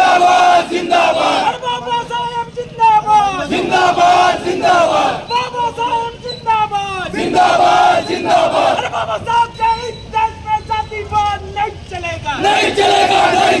जिंदाबाद जिंदाबाद. बाबासाहेब जिंदाबाद. जिंदाबाद जिंदाबाद. बाबासाहेब जिंदाबाद. जिंदाबाद जिंदाबाद. बाबासाहेब नहीं चलेगा. नहीं चलेगा नहीं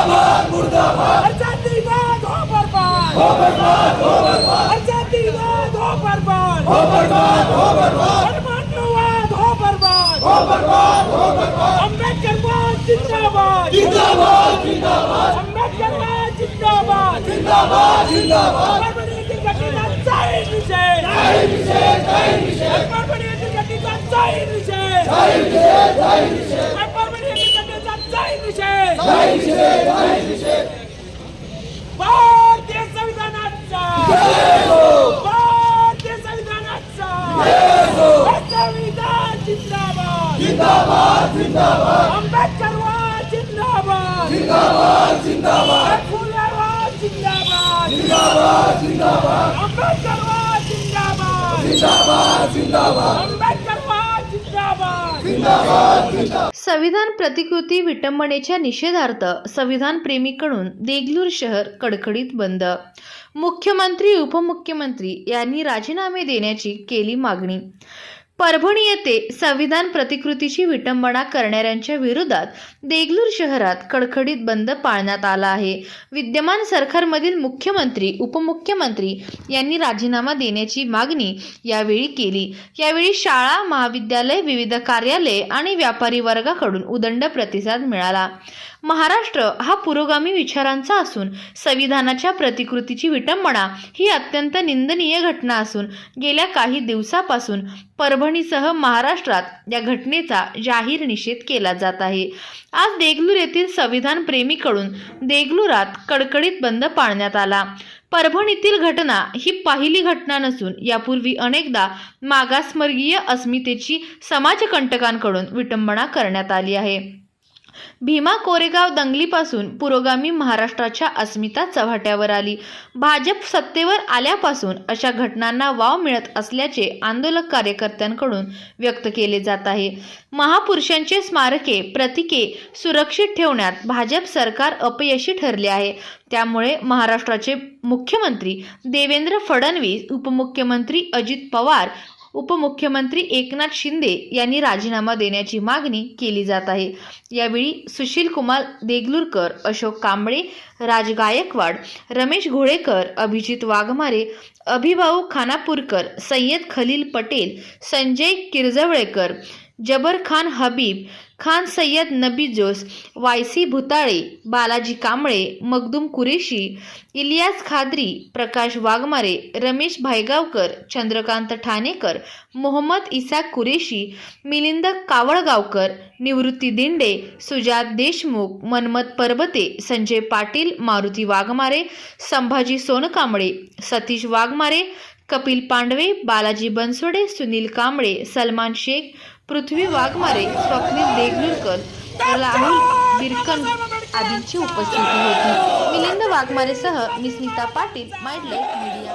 मुर्दाबाद मुर्दाबाद मुर्दाबाद हर जातिवाद हो बर्बाद हो बर्बाद हो बर्बाद हर जातिवाद हो बर्बाद हो बर्बाद हो बर्बाद हर मानववाद हो बर्बाद हो बर्बाद हो बर्बाद अम्बेडकरवाद जिंदाबाद जिंदाबाद जिंदाबाद अम्बेडकरवाद जिंदाबाद जिंदाबाद जिंदाबाद परभणीतील घटनेचा जाहीर निषेध जाहीर निषेध जाहीर निषेध परभणीतील घटनेचा जाहीर निषेध जाहीर निषेध जाहीर निषेध परभणीतील घटनेचा जाहीर निषेध जाहीर निषेध जाहीर निषेध भारतीय संविधानाचा जय हो भारतीय संविधानाचा जय हो संविधान जिंदाबाद जिंदाबाद जिंदाबाद आंबेडकरवाद जिंदाबाद जिंदाबाद. जिंदाबाद फुलेवाद जिंदाबाद. जिंदाबाद जिंदाबाद. आंबेडकरवाद जिंदाबाद. जिंदाबाद जिंदाबाद. आंबेडकरवाद जिंदाबाद. जिंदाबाद जिंदाबाद. संविधान प्रतिकृती विटंबनेच्या निषेधार्थ संविधान प्रेमीकडून देगलूर शहर कडकडीत बंद. मुख्यमंत्री उपमुख्यमंत्री यांनी राजीनामे देण्याची केली मागणी. परभणी येथे संविधान प्रतिकृतीची विटंबना करणाऱ्यांच्या विरोधात देगलूर शहरात कडकडीत बंद पाळण्यात आला आहे. विद्यमान सरकारमधील मुख्यमंत्री उपमुख्यमंत्री यांनी राजीनामा देण्याची मागणी यावेळी केली. यावेळी शाळा महाविद्यालय विविध कार्यालय आणि व्यापारी वर्गाकडून उदंड प्रतिसाद मिळाला. महाराष्ट्र हा पुरोगामी विचारांचा असून संविधानाच्या प्रतिकृतीची विटंबना ही अत्यंत निंदनीय घटना असून गेल्या काही दिवसापासून परभणीसह महाराष्ट्रात या घटनेचा जाहीर निषेध केला जात आहे. आज देगलूर येथील संविधान प्रेमीकडून देगलुरात कडकडीत बंद पाळण्यात आला. परभणीतील घटना ही पहिली घटना नसून यापूर्वी अनेकदा मागासवर्गीय अस्मितेची समाजकंटकांकडून विटंबना करण्यात आली आहे. भीमा कोरेगाव दंगलीपासून पुरोगामी महाराष्ट्राच्या अस्मिता चव्हाट्यावर आली. भाजप सत्तेवर आल्यापासून अशा घटनांना वाव मिळत असल्याचे आंदोलक कार्यकर्त्यांकडून व्यक्त केले जात आहे. महापुरुषांचे स्मारके प्रतिके सुरक्षित ठेवण्यात भाजप सरकार अपयशी ठरले आहे. त्यामुळे महाराष्ट्राचे मुख्यमंत्री देवेंद्र फडणवीस उपमुख्यमंत्री अजित पवार उपमुख्यमंत्री एकनाथ शिंदे यांनी राजीनामा देण्याची मागणी केली जात आहे. यावेळी सुशील कुमार देगलूरकर अशोक कांबळे राज गायकवाड रमेश घोळेकर अभिजित वाघमारे अभिभाऊ खानापूरकर सय्यद खलील पटेल संजय किरजवळेकर जबर खान हबीब खान सय्यद नबी जोस वायसी भुताळे बालाजी कांबळे मखदूम कुरेशी इलियास खाद्री प्रकाश वाघमारे रमेश भायगावकर चंद्रकांत ठाणेकर मोहम्मद इसाक कुरेशी मिलिंद कावळगावकर निवृत्ती दिंडे सुजात देशमुख मनमत परबते संजय पाटील मारुती वाघमारे संभाजी सोनकांबळे सतीश वाघमारे कपिल पांडवे बालाजी बनसोडे सुनील कांबळे सलमान शेख पृथ्वी वाघमारे स्वप्नील देगलूरकर राहुल बिरकन आदींची उपस्थिती होती. मिलिंद वाघमारेसह मी स्मिता पाटील माइंड मीडिया.